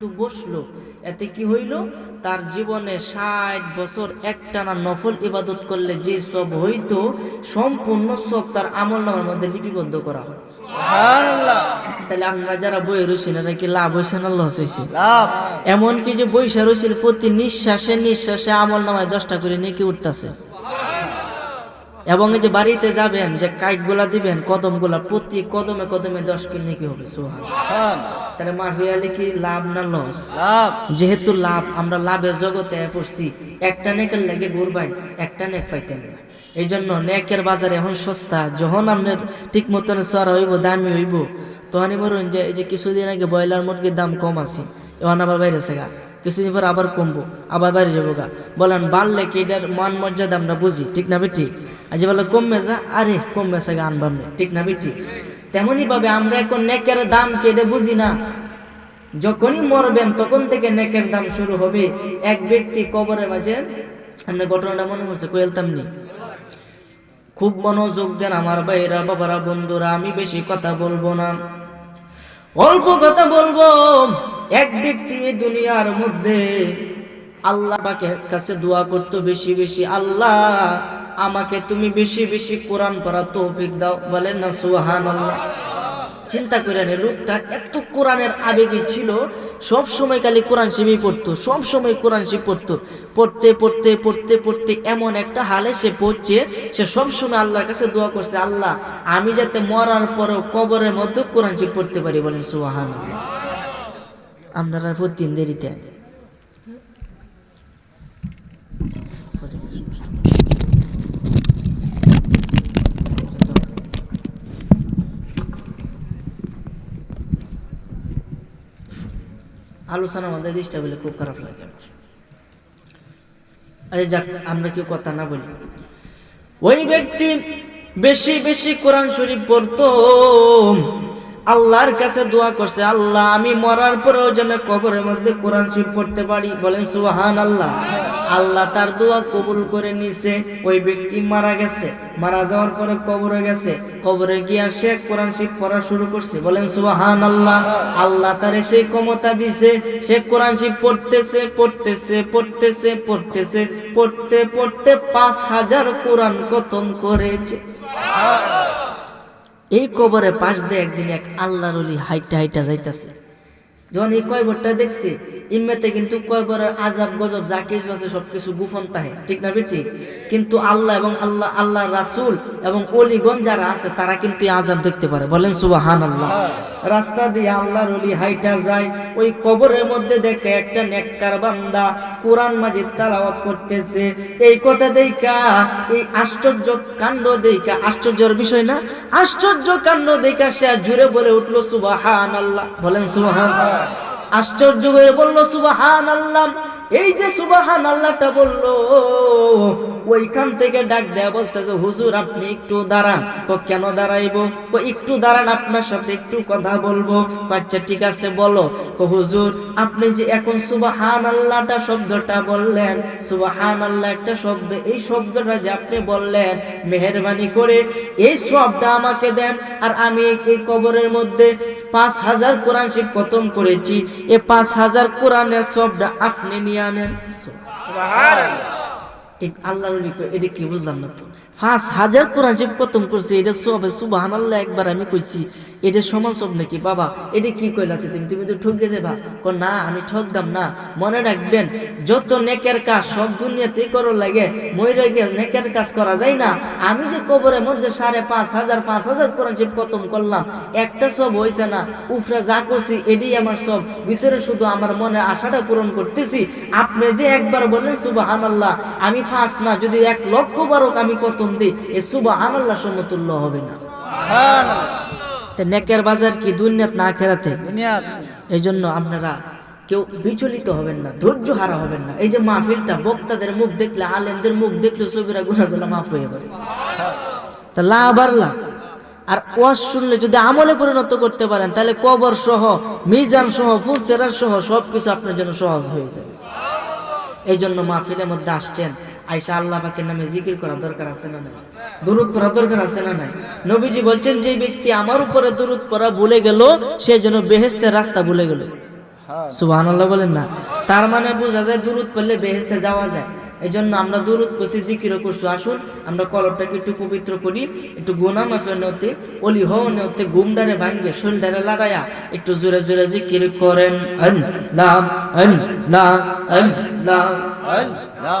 বসল। এতে কি হইল? তার জীবনে ষাট বছর একটানা নফল ইবাদত করলে যে সব হইতো সম্পূর্ণ সব তার আমল নামার মধ্যে লিপিবদ্ধ করা হয়। তাহলে আমরা যারা বই রয়েছেন এরা কি লাভ হয়েছে না লস হয়েছে এমনকি যে বৈশা রয়েছেন প্রতি নিঃশ্বাসে নিঃশ্বাসে আমল নামায় দশটা করে নিয়ে কি উঠতেছে। এবং এই যে বাড়িতে যাবেন যে কাইটগুলা দিবেন কদমগুলা প্রতি কদমে কদমে দশ করে নাকি হবে সোহান সুবহান। তাহলে মাফিয়ালি কি লাভ না লস? লাভ। যেহেতু লাভ আমরা লাভের জগতে পড়ছি। একটা নেকের লেগে ঘুরবাই একটা নেক পাইতেন না এই জন্য নেকের বাজারে এখন সস্তা যখন আপনার ঠিক মতন সর হইব দামি হইব তখনই বলুন যে এই যে কিছুদিন আগে ব্রয়লার মুরগির দাম কম আছে এখন আবার বাইরে গা। কিছুদিন পর আবার কমবো আবার বাইরে যাব গা। বলেন বাড়লে কি এটার মান মর্যাদা আমরা বুঝি ঠিক না বেটি? আজ বলে কমবে যা আরে কমবে সে গা আনবাম না। ঠিক না বেটি তেমনই ভাবে আমরা এখন নেকের দাম কেটে বুঝি না। যখনই মরবেন তখন থেকে নেকের দাম শুরু হবে। এক ব্যক্তি কবরের মাঝে আমরা ঘটনাটা মনে করছে কোয়েলতাম নি? খুব মনোযোগ দেন আমার ভাইরা বাবারা, বন্ধুরা, আমি বেশি কথা বলব না। অল্প কথা বলব? এক ব্যক্তি দুনিয়ার মধ্যে আল্লাহ কাছে দোয়া করতো বেশি বেশি। আল্লাহ আমাকে তুমি বেশি বেশি কোরআন পড়া তৌফিক দাও। বলেন না সুহান আল্লাহ চিন্তা করে নে, লোকটা এত কোরআনের আবেগে ছিল, সব সময় খালি কোরআন শিবই পড়তো, সব সময় কোরআন শিব পড়তো। পড়তে পড়তে পড়তে পড়তে এমন একটা হালে সে পড়ছে, সে সব সময় আল্লাহর কাছে দোয়া করছে, আল্লাহ, আমি যাতে মরার পরেও কবরের মধ্যে কোরআন শিব পড়তে পারি। বলেন সুহান আপনারা প্রতিদিন দেরিতে আলোচনা আমাদের ডিস্টার্ব হলে খুব খারাপ লাগে আরে যাক, আমরা কেউ কথা না বলি। ওই ব্যক্তি বেশি বেশি কোরআন শরীফ পড়তো। আল্লাহর কাছে দোয়া করছে, আল্লাহ, আমি মরার পরেও যেন কবরের মধ্যে কোরআন শরীফ পড়তে পারি। বলেন সুহান আল্লাহ আল্লাহ তার দোয়া কবুল করে নিছে। ওই ব্যক্তি মারা গেছে। মারা যাওয়ার পরে কবরে গেছে। কবরে গিয়া সে কোরআন শিখ পড়া শুরু করছে। বলেন সুহান আল্লাহ আল্লাহ তারে সেই ক্ষমতা দিছে। সে কোরআন শরীফ পড়তেছে পড়তেছে পড়তেছে পড়তেছে, পড়তে পড়তে পাঁচ হাজার কোরআন খতম করেছে। এই কবরে পাশ দিয়ে একদিন এক আল্লাহর হাইটা হাইটা যাইতাছে। যখন এই কয়বরটা দেখছি, ইম্মেতে কিন্তু কয়বরের আজাব গজব যা কিছু আছে সবকিছু গুফন তাহে, ঠিক না ঠিক কিন্তু আল্লাহ এবং আল্লাহ আল্লাহ রাসূল এবং অলিগণ যারা আছে, তারা কিন্তু আজাব দেখতে পারে। বলেন সুবাহান আল্লাহ রাস্তা দিয়ে আল্লাহর অলি হাইটা যায়, ওই কবরের মধ্যে দেখে একটা নেককার বান্দা কোরআন মাজিদ তালাওয়াত করতেছে। এই কথা দেখা, এই আশ্চর্য কাণ্ড দেখা, আশ্চর্যের বিষয় না? আশ্চর্য কাণ্ড দেখা সে জুড়ে বলে উঠল সুবাহান আল্লাহ বলেন সুবাহান আশ্চর্য হয়ে বলল সুবাহান আল্লাহ এই যে সুবাহান আল্লাহটা বলল, ওইখান থেকে ডাক দেয়া বলতেছে, হুজুর, আপনি একটু দাঁড়ান। তো কেন দাঁড়াইবো? কো, একটু দাঁড়ান, আপনার সাথে একটু কথা বলব। কো আচ্ছা ঠিক আছে, বলো। কো, হুজুর, আপনি যে এখন সুবাহান আল্লাহটা শব্দটা বললেন সুবাহান আল্লাহ একটা শব্দ, এই শব্দটা যে আপনি বললেন, মেহরবানি করে এই সবটা আমাকে দেন, আর আমি এই কবরের মধ্যে পাঁচ হাজার কোরআন শিব খতম করেছি। এ পাঁচ হাজার কোরআনের সবটা আপনি নিয়ে আনেন আল্লাহর ওলি কয়, এটা কি বুঝলাম না তো? পাঁচ হাজার কোরআন শিব খতম করছে এটা সবে সুবাহ আল্লাহ একবার আমি কইছি। এটা সমান সব নাকি? বাবা, এটা কি কইলাতে তুমি? তুমি তো ঠকে দেবা কো না, আমি ঠকদাম না। মনে রাখবেন, যত নেকের কাজ সব দুনিয়াতেই করো লাগে ময়ূরে গিয়ে নেকের কাজ করা যায় না। আমি যে কবরের মধ্যে সাড়ে পাঁচ হাজার পাঁচ হাজার কোরআন শিব খতম করলাম, একটা সব হয়েছে না। উফরা, যা করছি, এটাই আমার সব। ভিতরে শুধু আমার মনে আশাটা পূরণ করতেছি। আপনি যে একবার বলেন সুবাহান আল্লাহ আমি ফাঁস না, যদি এক লক্ষ বারক আমি খতম দিই, এ সুবাহান আল্লাহ সমতুল্য হবে না। তা নেকের বাজার কি দুনিয়াত না খেরাতে এই জন্য আপনারা কেউ বিচলিত হবেন না ধৈর্য হারা হবেন না। এই যে মাহফিলটা বক্তাদের মুখ দেখলে আলেমদের মুখ দেখলে ছবিরা গুণাগুলা মাফ হয়ে যাবে। তা লাভ আর লাভ আর ওয়াজ শুনলে যদি আমলে পরিণত করতে পারেন তাহলে কবর সহ মিজান সহ ফুলসেরার সহ সবকিছু আপনার জন্য সহজ হয়ে যাবে। এই জন্য মাহফিলের মধ্যে আসছেন আইসা আল্লাহ পাকের নামে জিকির করা দরকার আছে না নাই? দুরুদ পড়া দরকার আছে না নাই? নবীজি বলছেন যে ব্যক্তি আমার উপরে দুরুদ পড়া ভুলে গেল, সে যেন বেহেস্তের রাস্তা ভুলে গেল। সুবহানাল্লাহ বলেন না। তার মানে বোঝা যায় দূরত পড়লে বেহেস্তে যাওয়া যায়। এই জন্য আমরা দূরত পড়ছি, জিকিরও করছি। আসুন, আমরা কলরটাকে একটু পবিত্র করি, একটু গোনা মাফে নেতে অলি হও নেতে গুমডারে ভাঙ্গে শোলডারে লাগায়া একটু জোরে জোরে জিকির করেন। আল্লাহ আল্লাহ আল্লাহ আল্লাহ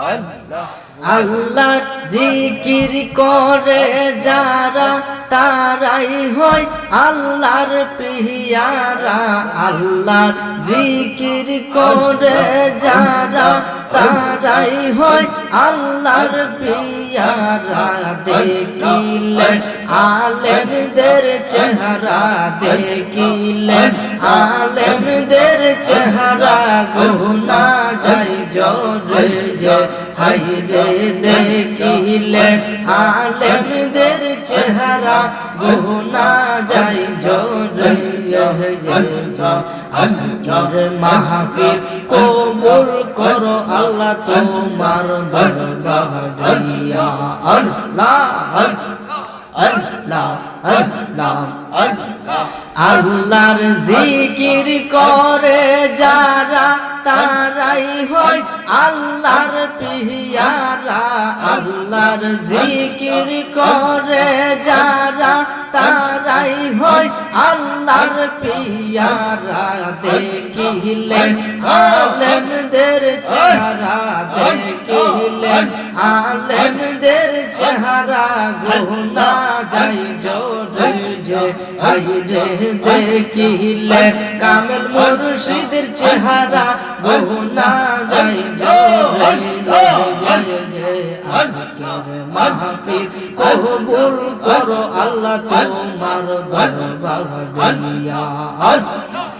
আল্লাহ জিকির করে যারা, তারাই হয় আল্লাহর পিয়ারা। আল্লাহ জিকির করে যারা, তারাই হয় আল্লাহর পিয়ারা। দেখিলে আলেমদের চেহারা দেখিলে আলেমদের চেহারা। গুনা যাই জরে যে হাই রে দেখিলে আলেমদের চেহারা গুনা যাই জরে আজকের মাহফিল কবুল করো আল্লাহ তোমার দরবারিয়া আল্লাহ আল্লাহ আল্লাহ আল্লাহ আল্লাহর জিকির করে হয় আল্লাহর পিয়ারা আল্লাহর জিকির করে যারা তারাই হয় আল্লাহর পিয়ারা। দেখিলে আলেমদের চেহারা দেখিলে আলেমদের চেহারা গুনা যাই জোরে যে হাই রে দেখিলে কামেল মুর্শিদের চেহারা গুনা যাই জোরে মাহফিল কবুল করো আল্লাহ তোমার দরবারিয়া আল্লাহ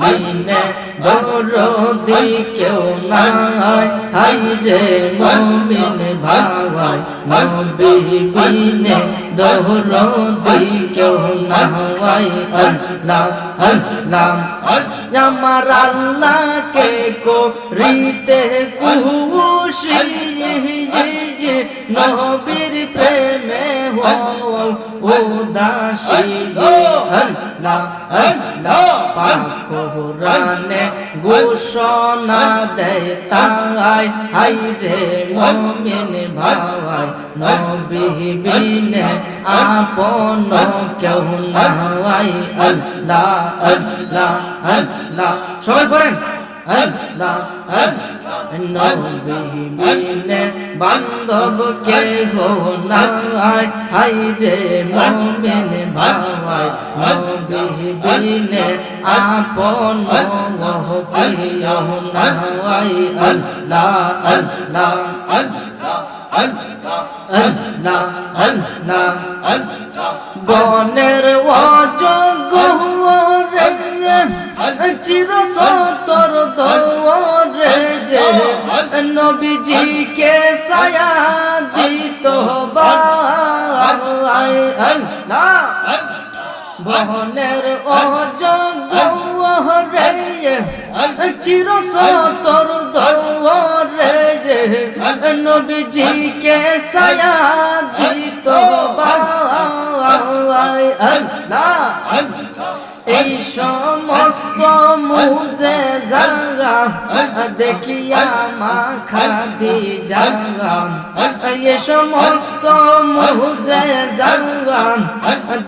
মদিনে দরদি কেউ নাই আল্লাহ আল্লাহ আমার আল্লাহকে করিতে নবীর প্রেমে উদাসী কোরআনে ঘোষণা দেয় হাই রে মুমিন ভাই, নবী বিনে আপন কেউ নাই। আল্লাহ আল্লাহ আল্লাহ। সবাই পড়েন। আল্লাহ আল্লাহ নবী বিনে বান্ধব কে নাই হাই রে মুমিন ভাই নবী বিনে আপন প্রিয় নাই আল্লাহ আল্লাহ আল্লাহ না না বনের অযোগ্য চির সতর দৌড়ে যে নবীজিকে সায়া দিত না বহনের অযোগ্য রে চির সতর দৌড়ে নবীজিকে সায়া দিত এই সব দেখিয়া মা খাদি জাগাম এ সমস্ত মুহুজে জাগাম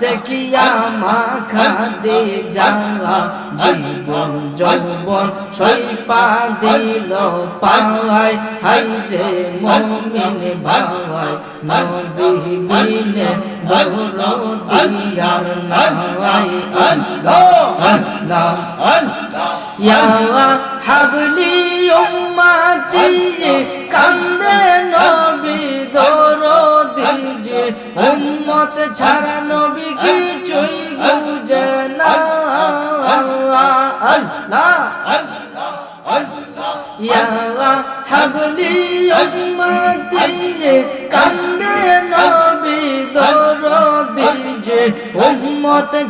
দেখিয়া মা খাদি জাগা জীবন যৌবন সৈপা দিল পাওয়াই হাই যে মমিন ভাওয়াই নদী বিনে দৌড় দিয়ার নাওয়াই আল্লাহ আল্লাহ। আল্লাহ। ইয়া হাবলি উম্মতি কান্দে নবী দরদি যে উম্মত ছাড়া নবী কিছুই বুঝে না। আল্লাহ ইয়া হাবলি উম্মতি কান্দে নবী দরদি যে উম্মত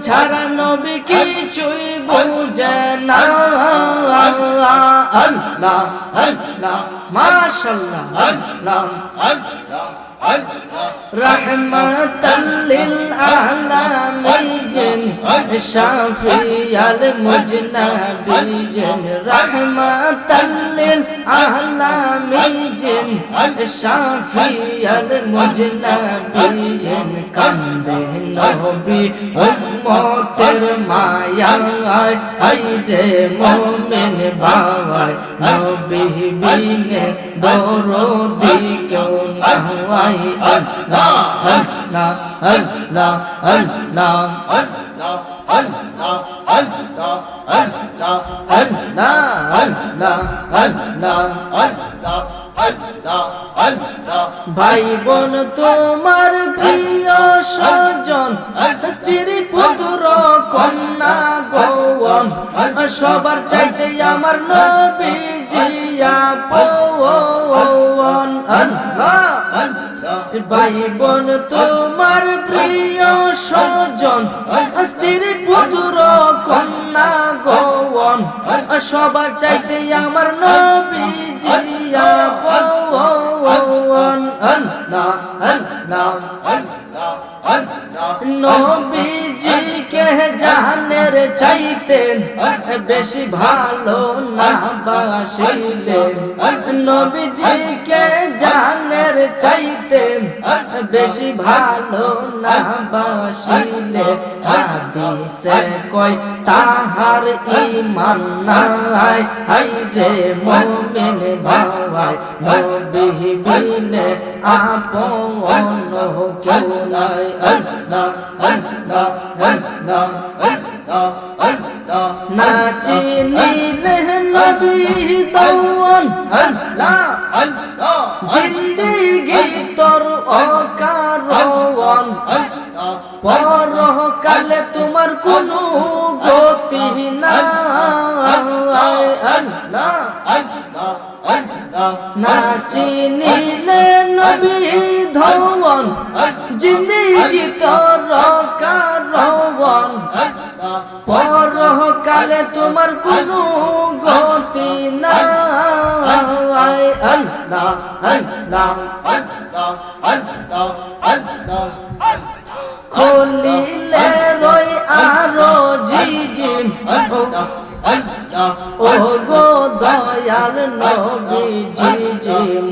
ছাড়া নবী কিছুই বুঝে না। আল্লাহ আল্লাহ মাশাআল্লাহ আল্লাহ আল্লাহ। রহমতলিলামিন শাফিয়াল মুজনাবিন রহমতলিল আহলামিন শাফিয়াল মুজনাবিন কান্দে নবী উম্মতের মায়া আই রে মুমিন বাবা নবী বিনে দরদি কেউ না ভাই বোন তোমার প্রিয় সজন স্ত্রী পুতুর কন্যা গৌম সবার চাইতে আমার নবী জিয়া পৌ অন ভাই বোন তোমার প্রিয় স্বজন স্ত্রীর পুত্র কন্যা গোয়ন সবার চাইতে আমার নবী জিয়া নবীজিকে জাহানের চাইতেন বেশি ভালো না বাসিলেন নবীজিকে জাহানের চাইতেন বেশি ভালো না বাসিলে। হাদিসে তাহার ইমান নাই। হাই রে মুমিন ভাই নবী বিনে আপন কেউ নাই আল্লাহ আল্লাহ আল্লাহ আল্লাহ আল্লাহ নাচি নীলে নবী দৌন আল্লাহ আল্লাহ জিন্দিগি তোর অকারণ আল্লাহ পরকালে তোমার কোনো গতি নাই আল্লাহ আল্লাহ আল্লাহ নাচি নীলে নবী ধৌন জিন্দিগি তোর আল্লাহ পরকালে তোমার কোনো গতি নাই আল্লাহ আল্লাহ আল্লাহ আল্লাহ আল্লাহ খুলিলে রই আরও জিজিম ও গো দয়াল নবীজি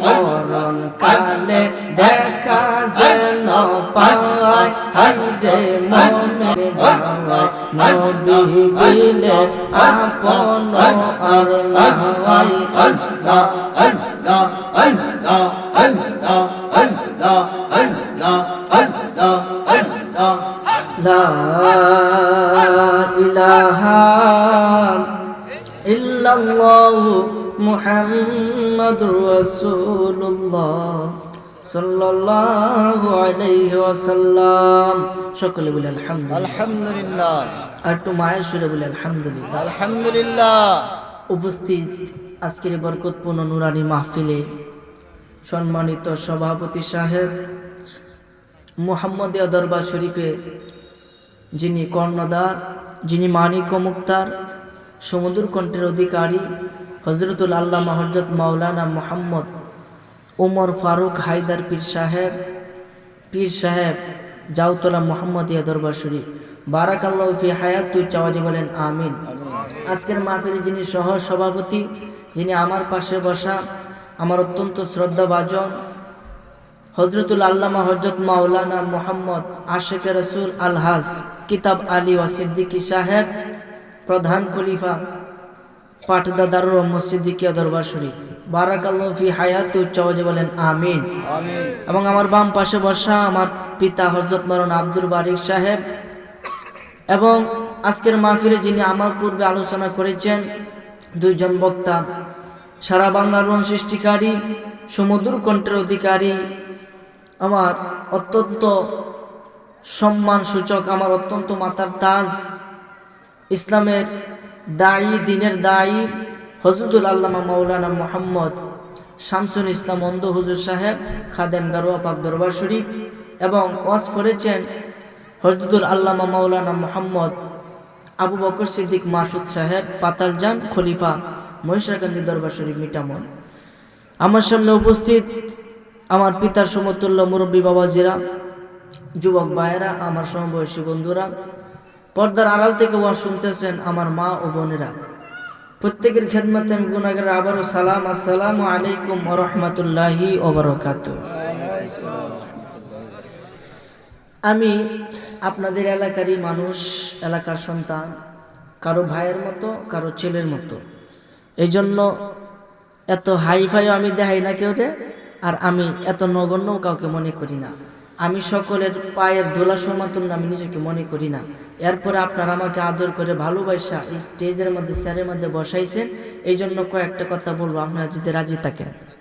মরণ কালে দেখা যেন পায় হাইরে মনে নবী বিলে আপন আর নাই আল্লাহ আল্লাহ আল্লাহ আল্লাহ আল্লাহ আল্লাহ আল্লাহ আল্লাহ লা ইলাহা ইল্লাল্লাহু মুহাম্মাদুর রাসূলুল্লাহ সাল্লাল্লাহু আলাইহি ওয়াসাল্লাম। সকলে বলে আলহামদুলিল্লাহ। আলহামদুলিল্লাহ। আর একটু মায়ের সুরে বলে আলহামদুলিল্লাহ। আলহামদুলিল্লাহ। উপস্থিত আজকের বরকতপূর্ণ নুরানি মাহফিলে সম্মানিত সভাপতি সাহেব মোহাম্মদিয়া দরবার শরীফে যিনি কর্ণদার যিনি মানিক মুক্তার সমুদ্র কণ্ঠের অধিকারী হজরতুল আল্লাহ হজরত মাওলানা মোহাম্মদ উমর ফারুক হায়দার পীর সাহেব পীর সাহেব জাউতলা মোহাম্মদিয়া দরবার শরীফ। বারাকাল্লাহ ফি হায়াত তুই চাওয়াজি বলেন আমিন। আজকের মাহফিলে যিনি সহ সভাপতি যিনি আমার পাশে বসা আমার অত্যন্ত শ্রদ্ধাভাজন হজরতুল আল্লামা হজরত মাওলানা মোহাম্মদ আশেক রসুল আলহাজ কিতাব আলী ও সিদ্দিকী সাহেব প্রধান খলিফা পাঠদাদার মসজিদিকিয়া দরবার শরীফ। বারাকাল্লাহ ফি হায়াত উচ্চ আওয়াজে বলেন আমিন। এবং আমার বাম পাশে বসা আমার পিতা হজরত মরণ আব্দুল বারিক সাহেব এবং আজকের মাহফিলে যিনি আমার পূর্বে আলোচনা করেছেন দুইজন বক্তা সারা বাংলার রণ সৃষ্টিকারী সমুদ্র কণ্ঠের অধিকারী আমার অত্যন্ত সম্মান সূচক আমার অত্যন্ত মাতার তাজ ইসলামের দায়ী, দিনের দায়ী হজরতুল আল্লামা মৌলানা মোহাম্মদ শামসুল ইসলাম অন্ধ হুজুর সাহেব খাদেম গারোয়া পাক দরবার শরীফ এবং ওয়াজ করেছেন হজরতুল আল্লামা মাওলানা মোহাম্মদ আবু বকর সিদ্দিক মাসুদ সাহেব, পাতালজান খলিফা মহিষাকান্দি দরবার শরীফ মিটামন আমার সামনে উপস্থিত আমার পিতার সমতুল্য মুরব্বী বাবাজিরা, যুবক ভাইয়েরা, আমার সমবয়সী বন্ধুরা পর্দার আড়াল থেকে ওয়াজ শুনতেছেন আমার মা ও বোনেরা। প্রত্যেকের খেদমতে আমি গুনাগের আবারও সালাম, আসসালামু আলাইকুম রহমতুল্লাহি ওবরকাত আমি আপনাদের এলাকারই মানুষ, এলাকার সন্তান, কারও ভাইয়ের মতো, কারও ছেলের মতো। এই জন্য এত হাই ফাইও আমি দেখাই না কেউ রে, আর আমি এত নগণ্যও কাউকে মনে করি না। আমি সকলের পায়ের দোলা সমাতন আমি নিজেকে মনে করি না। এরপরে আপনারা আমাকে আদর করে ভালোবাসা স্টেজের মধ্যে স্যারের মধ্যে বসাইছেন। এই জন্য কয়েকটা কথা বলব, আপনারা যদি রাজি থাকেন।